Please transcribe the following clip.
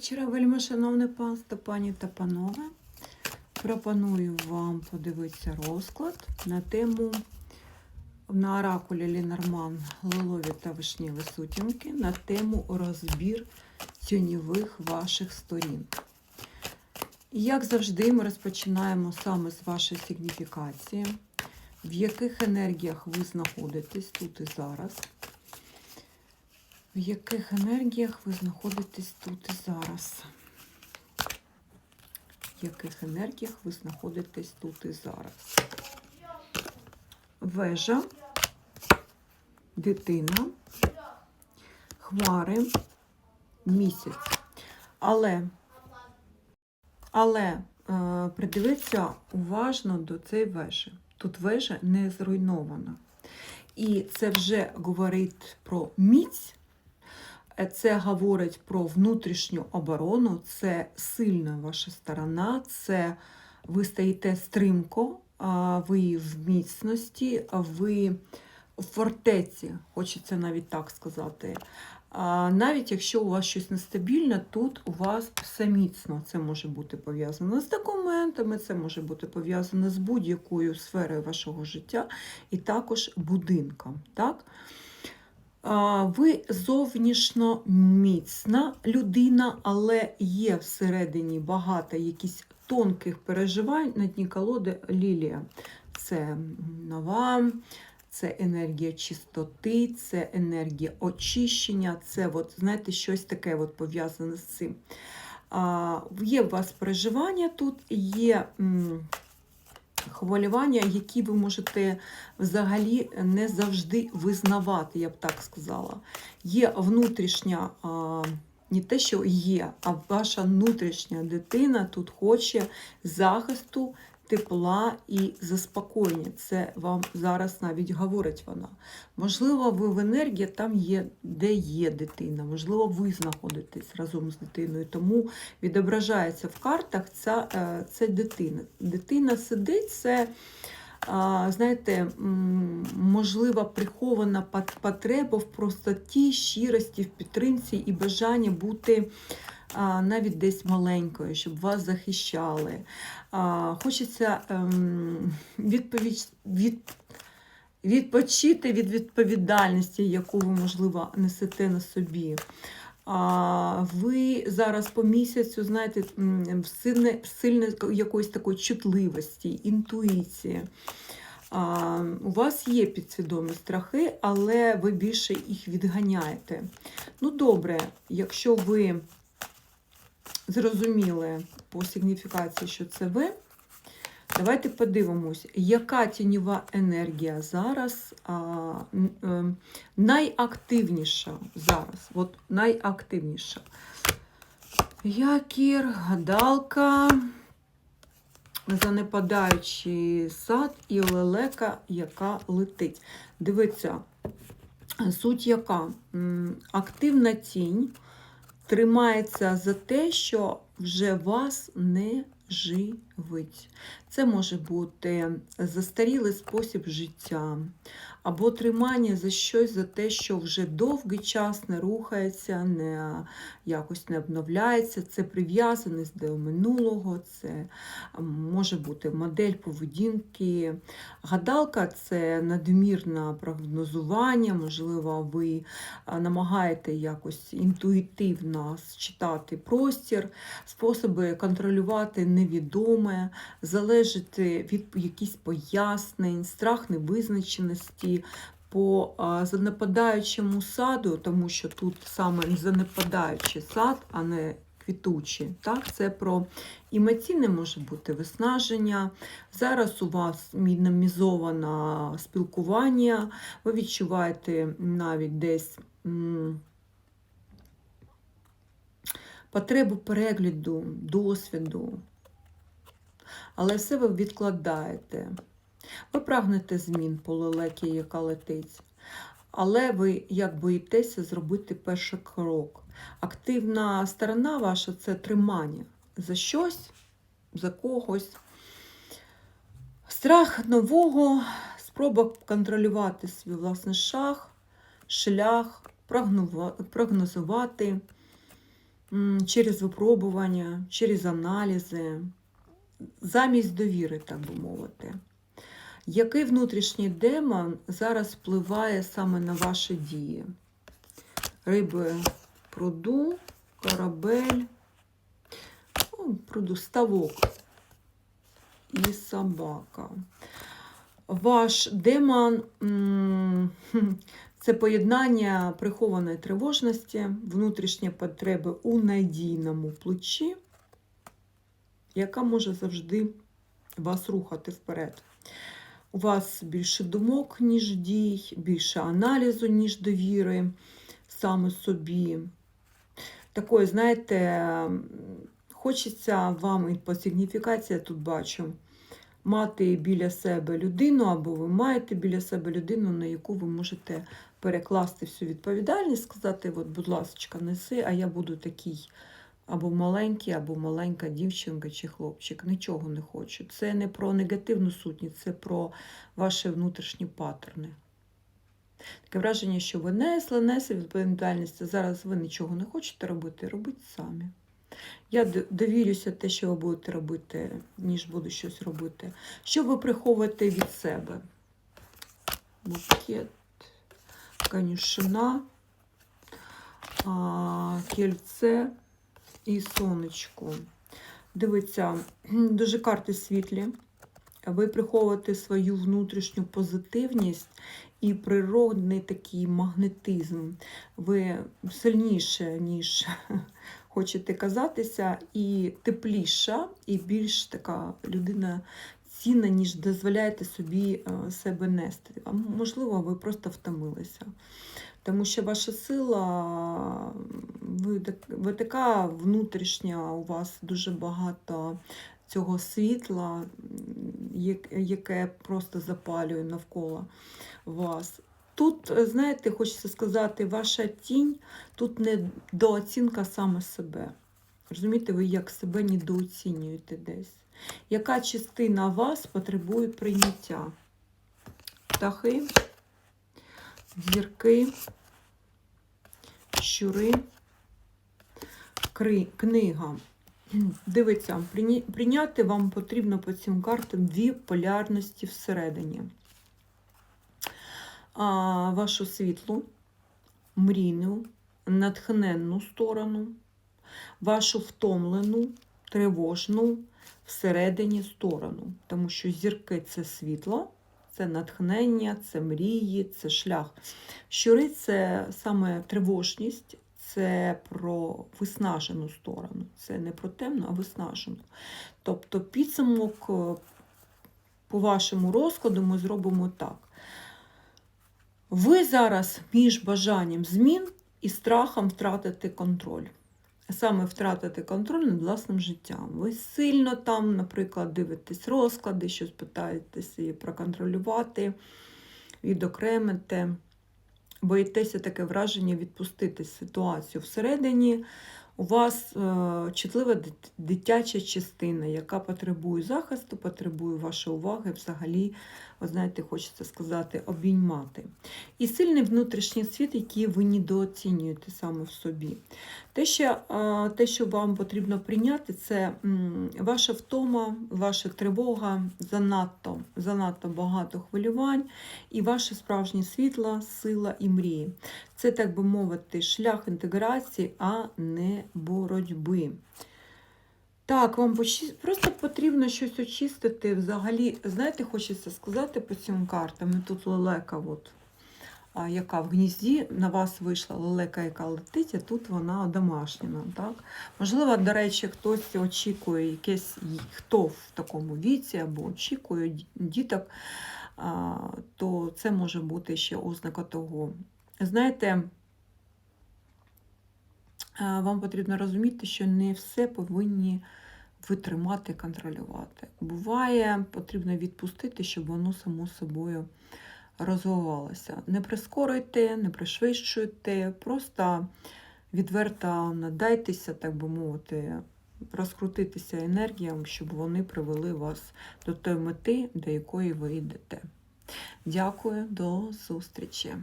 вечора, вельми шановне панство, пані та панове. Пропоную вам подивитися розклад на тему на оракулі Лінорман Лилові та Вишнєві сутінки на тему розбір тіньових ваших сторін. Як завжди, ми розпочинаємо саме з вашої сигніфікації, в яких енергіях ви знаходитесь тут і зараз. В яких енергіях ви знаходитесь тут і зараз? В яких енергіях ви знаходитесь тут і зараз? Вежа, дитина, хмари, місяць. Але, але е, придивіться уважно до цієї вежі. Тут вежа не зруйнована. І це вже говорить про міць. Це говорить про внутрішню оборону, це сильна ваша сторона, це ви стоїте стримко, ви в міцності, ви в фортеці, хочеться навіть так сказати. Навіть якщо у вас щось нестабільне, тут у вас все міцно. Це може бути пов'язано з документами, це може бути пов'язано з будь-якою сферою вашого життя і також будинком. Так? Ви зовнішньо міцна людина, але є всередині багато якісь тонких переживань на дні колоди Лілія. Це нова, це енергія чистоти, це енергія очищення, це от, знаєте, щось таке от пов'язане з цим. Є у вас переживання тут, є хвилювання, які ви можете взагалі не завжди визнавати, я б так сказала. Є внутрішня, не те, що є, а ваша внутрішня дитина тут хоче захисту, тепла і заспокоєння. Це вам зараз навіть говорить вона. Можливо, ви в енергії там є, де є дитина, можливо, ви знаходитесь разом з дитиною, тому відображається в картах ця, е, це дитина. Дитина сидить, це. Знаєте, можлива прихована потреба в простоті, щирості, в підтримці і бажання бути навіть десь маленькою, щоб вас захищали. Хочеться ем, відпочити від відповідальності, яку ви, можливо, несете на собі. Ви зараз по місяцю, знаєте, в сильне якоїсь такої чутливості, інтуїції. У вас є підсвідомі страхи, але ви більше їх відганяєте. Ну, добре, якщо ви зрозуміли по сигніфікації, що це ви. Давайте подивимось, яка тіньова енергія зараз а, а, найактивніша зараз. От найактивніша. Якір, гадалка, занепадаючий сад і лелека, яка летить. Дивіться, суть яка? Активна тінь тримається за те, що вже вас не живить. Це може бути застарілий спосіб життя, або тримання за щось за те, що вже довгий час не рухається, не якось не обновляється. Це прив'язаність до минулого, це може бути модель поведінки. Гадалка це надмірне прогнозування, можливо, ви намагаєте якось інтуїтивно считати простір, способи контролювати невідоме, залежати від якихось пояснень, страх невизначеності. По занепадаючому саду, тому що тут саме занепадаючий сад, а не квітучий. Так? Це про емоційне може бути виснаження. Зараз у вас мінімізоване спілкування, ви відчуваєте навіть десь потребу перегляду, досвіду, але все ви відкладаєте. Ви прагнете змін по лелекі, яка летить. Але ви як боїтеся зробити перший крок. Активна сторона ваша це тримання за щось, за когось. Страх нового, спроба контролювати свій власний шаг, шлях, прогнозувати. через випробування, через аналізи, замість довіри, так би мовити. Який внутрішній демон зараз впливає саме на ваші дії? Риби пруду, корабель, ну, пруду, ставок і собака. Ваш демон це поєднання прихованої тривожності, внутрішні потреби у надійному плечі, яка може завжди вас рухати вперед. У вас більше думок, ніж дій, більше аналізу, ніж довіри саме собі. Такої, знаєте, хочеться вам і по сигніфікації я тут бачу мати біля себе людину, або ви маєте біля себе людину, на яку ви можете перекласти всю відповідальність, сказати, от, будь ласка, неси, а я буду такий або маленький, або маленька дівчинка чи хлопчик. Нічого не хочу. Це не про негативну сутність, це про ваші внутрішні паттерни. Таке враження, що ви несли, несли відповідальність, зараз ви нічого не хочете робити, робіть самі. Я довірюся те, що ви будете робити, ніж буду щось робити. Що ви приховуєте від себе? Букет, конюшина, кільце і сонечко. Дивіться, дуже карти світлі. Ви приховуєте свою внутрішню позитивність і природний такий магнетизм. Ви сильніше, ніж хочете казатися, і тепліша, і більш така людина цінна, ніж дозволяєте собі е, себе нести. А можливо, ви просто втомилися. Тому що ваша сила, ви, така внутрішня, у вас дуже багато цього світла, яке просто запалює навколо вас. Тут, знаєте, хочеться сказати, ваша тінь тут недооцінка саме себе. Розумієте, ви як себе недооцінюєте десь. Яка частина вас потребує прийняття? Птахи, зірки, щури, книга. Дивіться, прийня- прийняти вам потрібно по цим картам дві полярності всередині. А, вашу світлу, мрійну, натхненну сторону, вашу втомлену, тривожну всередині сторону. Тому що зірки це світло, це натхнення, це мрії, це шлях. Щури це саме тривожність, це про виснажену сторону. Це не про темну, а виснажену. Тобто підсумок е, по вашому розкладу ми зробимо так. Ви зараз між бажанням змін і страхом втратити контроль. Саме втратити контроль над власним життям. Ви сильно там, наприклад, дивитесь розклади, щось питаєтесь її проконтролювати, відокремити. Боїтеся таке враження відпустити ситуацію всередині. У вас е, чутлива дитяча частина, яка потребує захисту, потребує вашої уваги, взагалі, ви знаєте, хочеться сказати, обіймати. І сильний внутрішній світ, який ви недооцінюєте саме в собі. Те, що, те, що вам потрібно прийняти, це ваша втома, ваша тривога, занадто, занадто багато хвилювань, і ваше справжнє світло, сила і мрії. Це, так би мовити, шлях інтеграції, а не боротьби. Так, вам просто потрібно щось очистити. Взагалі, знаєте, хочеться сказати по цим картам. Тут лелека, от, яка в гнізді, на вас вийшла лелека, яка летить, а тут вона домашня. Так? Можливо, до речі, хтось очікує якесь, хто в такому віці або очікує діток, то це може бути ще ознака того. Знаєте, вам потрібно розуміти, що не все повинні витримати, контролювати. Буває, потрібно відпустити, щоб воно само собою розвивалося. Не прискорюйте, не пришвидшуйте, просто відверто надайтеся, так би мовити, розкрутитися енергіям, щоб вони привели вас до тої мети, до якої ви йдете. Дякую, до зустрічі!